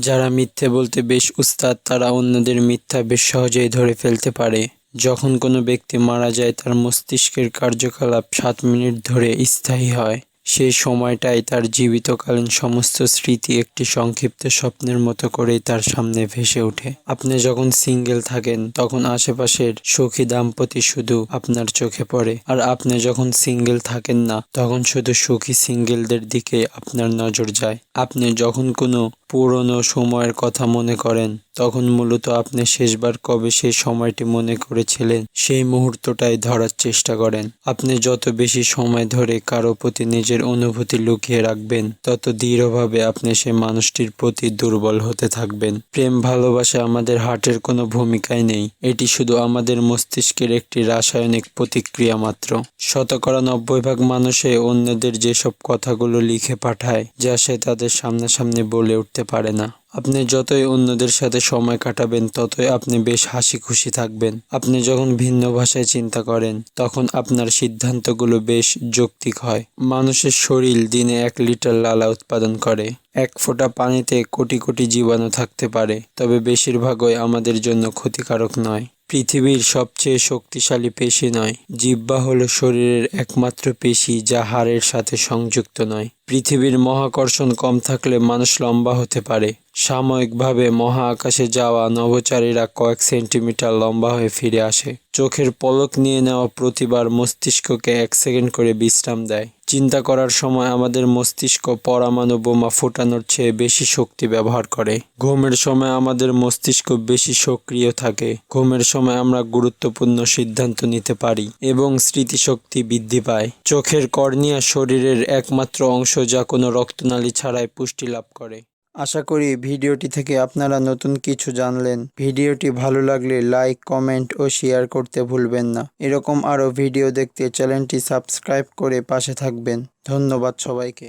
যারা মিথ্যে বলতে বেশ উস্তাদ, তারা অন্যদের মিথ্যা বেশ সহজেই ধরে ফেলতে পারে। যখন কোনো ব্যক্তি মারা যায়, তার মস্তিষ্কের কার্যকলাপ সাত মিনিট ধরে স্থায়ী হয়। সেই সময়টাই তার জীবিতকালীন সমস্ত স্মৃতি একটি সংক্ষিপ্ত স্বপ্নের মতো করেই তার সামনে ভেসে ওঠে। আপনি যখন সিঙ্গেল থাকেন, তখন আশেপাশের সুখী দাম্পতি শুধু আপনার চোখে পড়ে। আর আপনি যখন সিঙ্গেল থাকেন না, তখন শুধু সুখী সিঙ্গেলদের দিকে আপনার নজর যায়। আপনি যখন কোনো পুরনো সময়ের কথা মনে করেন। তখন মূলত আপনি শেষবার কবে সেই সময়টি মনে করেছিলেন, সেই মুহূর্তটাই ধরার চেষ্টা করেন। আপনি যত বেশি সময় ধরে কারও প্রতি নিজের অনুভূতি লুকিয়ে রাখবেন, তত দৃঢ়ভাবে আপনি সেই মানুষটির প্রতি দুর্বল হতে থাকবেন। প্রেম ভালোবাসা আমাদের হার্টের কোনো ভূমিকাই নেই। এটি শুধু আমাদের মস্তিষ্কের একটি রাসায়নিক প্রতিক্রিয়া মাত্র। শতকরা নব্বই ভাগ মানুষে অন্যদের যেসব কথাগুলো লিখে পাঠায়, যা সে তাদের সামনাসামনি বলে উঠতে পারে না। আপনি যতই অন্যদের সাথে সময় কাটাবেন, ততই আপনি বেশ হাসি খুশি থাকবেন। আপনি যখন ভিন্ন ভাষায় চিন্তা করেন, তখন আপনার সিদ্ধান্তগুলো বেশ যৌক্তিক হয়। মানুষের শরীর দিনে এক লিটার লালা উৎপাদন করে। এক ফোঁটা পানিতে কোটি কোটি জীবাণু থাকতে পারে, তবে বেশিরভাগই আমাদের জন্য ক্ষতিকারক নয়। পৃথিবীর সবচেয়ে শক্তিশালী পেশি নয়। জিব্বা হলো শরীরের একমাত্র পেশি যা হাড়ের সাথে সংযুক্ত নয়। পৃথিবীর মহাকর্ষণ কম থাকলে মানুষ লম্বা হতে পারে। সাময়িকভাবে মহা আকাশে যাওয়া নভোচারীরা কয়েক সেন্টিমিটার লম্বা হয়ে ফিরে আসে। চোখের পলক নিয়ে নেওয়া প্রতিবার মস্তিষ্ককে এক সেকেন্ড করে বিশ্রাম দেয়। চিন্তা করার সময় আমাদের মস্তিষ্ক পরমাণু বোমা ফোটানোর চেয়ে বেশি শক্তি ব্যবহার করে। ঘুমের সময় আমাদের মস্তিষ্ক বেশি সক্রিয় থাকে। ঘুমের সময় আমরা গুরুত্বপূর্ণ সিদ্ধান্ত নিতে পারি এবং স্মৃতিশক্তি বৃদ্ধি পায়। চোখের কর্নিয়া শরীরের একমাত্র অংশ যা কোনো রক্তনালী ছাড়াই পুষ্টি লাভ করে। আশা করি ভিডিওটি থেকে আপনারা নতুন কিছু জানলেন। ভিডিওটি ভালো লাগলে লাইক, কমেন্ট ও শেয়ার করতে ভুলবেন না। এরকম আরও ভিডিও দেখতে চ্যানেলটি সাবস্ক্রাইব করে পাশে থাকবেন। ধন্যবাদ সবাইকে।